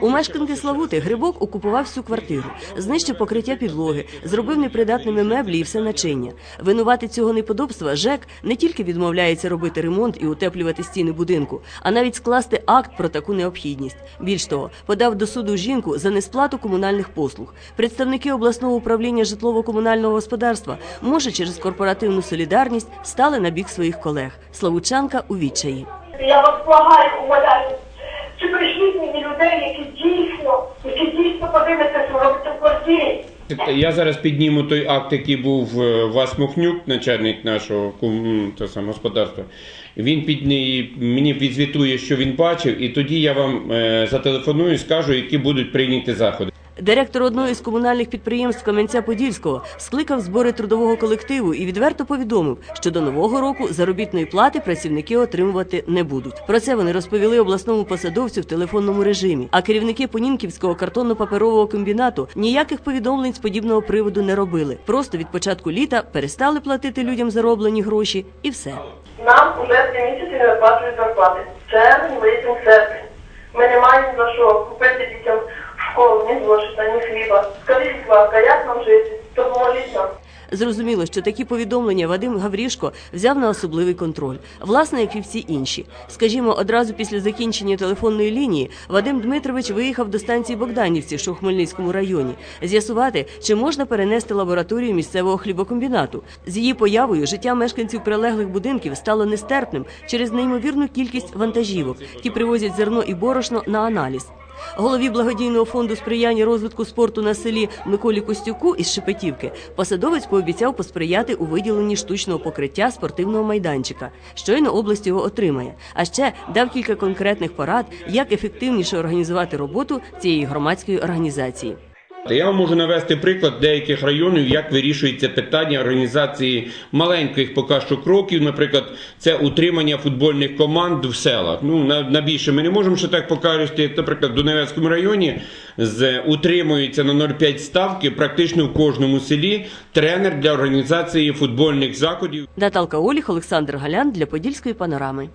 У мешканки? Славути Грибок окупував всю квартиру, знищив покриття підлоги, зробив непридатними меблі і все начиння. Винувати цього неподобства ЖЕК не тільки відмовляється робити ремонт і утеплювати стіни будинку, а навіть скласти акт про таку необхідність. Більш того, подав до суду жінку за несплату комунальних послуг. Представники обласного управління житлово-комунального господарства, може, через корпоративну солідарність стали на бік своїх колег. Славучанка у відчаї. Я вас благаю, умоляю. Чи прийшліть мені людей, які дійсно, які дійсно подивляться, що робиться в квартирі. Я зараз підніму той акт, який був е, Вас Мухнюк, начальник нашого саме, господарства. Він підні, мені відзвітує, що він бачив, і тоді я вам е, зателефоную і скажу, які будуть прийняті заходи. Директор одного з комунальних підприємств Кам'янця-Подільського скликав збори трудового колективу і відверто повідомив, що до нового року заробітної плати працівники отримувати не будуть. Про це вони розповіли обласному посадовцю в телефонному режимі. А керівники Понінківського картонно-паперового комбінату ніяких повідомлень з подібного приводу не робили. Просто від початку літа перестали платити людям зароблені гроші, і все. Нам уже три місяці не виплачують зарплати. Червень, липень, серпень. Ми не маємо за що купити дітям школу ні зошита, ні хліба. Скажіть, будь ласка, як нам жити? Допоможіть нам. Зрозуміло, що такі повідомлення Вадим Гаврішко взяв на особливий контроль, власне, як і всі інші. Скажімо, одразу після закінчення телефонної лінії Вадим Дмитрович виїхав до станції Богданівці, що в Хмельницькому районі, з'ясувати, чи можна перенести лабораторію місцевого хлібокомбінату. З її появою життя мешканців прилеглих будинків стало нестерпним через неймовірну кількість вантажівок, які привозять зерно і борошно на аналіз. Голові благодійного фонду сприяння розвитку спорту на селі Миколі Костюку із Шепетівки посадовець пообіцяв посприяти у виділенні штучного покриття спортивного майданчика. Щойно область його отримає. А ще дав кілька конкретних порад, як ефективніше організувати роботу цієї громадської організації. Я вам можу навести приклад деяких районів, як вирішується питання організації маленьких поки що кроків. Наприклад, це утримання футбольних команд в селах. Ну на, на більше ми не можемо ще так покажете. Наприклад, в Донецькому районі з утримується на 0,5 ставки практично в кожному селі тренер для організації футбольних заходів. Наталка Оліх, Олександр Галян для Подільської панорами.